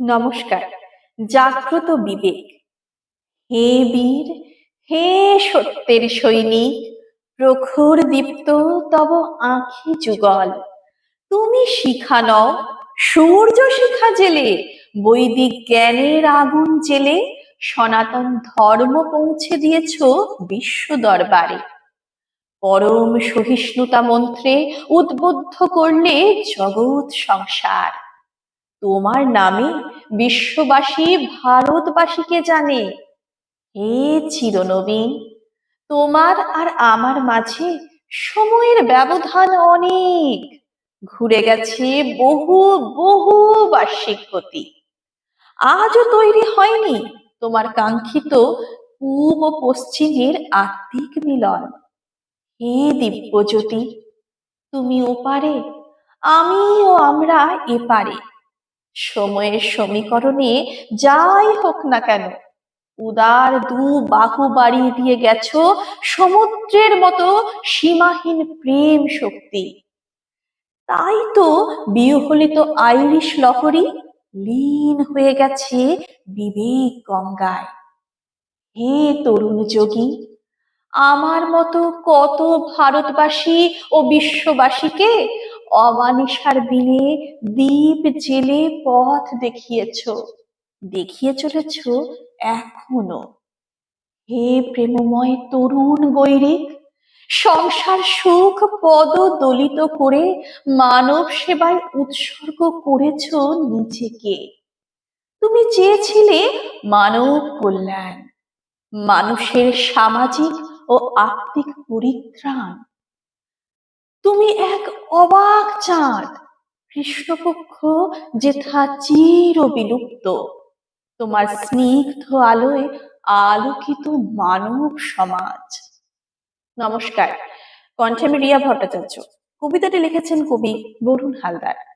নমস্কার। জাগ্রত বিবেক। হে বীর, হে সত্যের সৈনিক, প্রখর দীপ্ত তব আঁখি যুগল। তুমি শিখা নও, সূর্য শিখা জেলে, বৈদিক জ্ঞানের আগুন জেলে, সনাতন ধর্ম পৌঁছে দিয়েছ বিশ্ব দরবারে। পরম সহিষ্ণুতা মন্ত্রে উদ্বুদ্ধ করলে জগৎ সংসার। তোমার নামে বিশ্ববাসী ভারতবাসীকে জানে। হে চিরনবীন, তোমার আর আমার মাঝে সময়ের ব্যবধান অনেক। ঘুরে গেছে বহু বহু বার্ষিক গতি আজও তৈরি হয়নি তোমার কাঙ্ক্ষিত পূব ও পশ্চিমের আত্মিক মিলন। হে দিব্যজ্যোতি, তুমি ওপারে আমি ও আমরা এপারে সময়ের সমীকরণে যাই হোক না কেন, উদার দু বাহু বাড়িয়ে দিয়ে গেছ সমুদ্রের মতো সীমাহীন প্রেম শক্তি। তাই তো বিহলিত আইরিশ লহরী লীন হয়ে গেছে বিবেক গঙ্গায়। হে তরুণ যোগী, আমার মতো কত ভারতবাসী ও বিশ্ববাসীকে অমানিসার দিনে দ্বীপ জেলে পথ দেখিয়েছ। দেখিয়ে চলেছ এখনও। হে প্রেমময় তরুণ গৈরিক, সংসার সুখ পদ দলিত করে মানব সেবায় উৎসর্গ করেছ নিজেকে। তুমি চেয়েছিলে মানব কল্যাণ, মানুষের সামাজিক ও আত্মিক পরিত্রাণ। এক অবাক চাঁদ। কৃষ্ণপক্ষ যেথা চির বিলুপ্ত, তোমার স্নিগ্ধ আলোয় আলোকিত মানব সমাজ। নমস্কার, কণ্ঠে রিয়া ভট্টাচার্য। কবিতাটি লিখেছেন কবি বরুণ হালদার।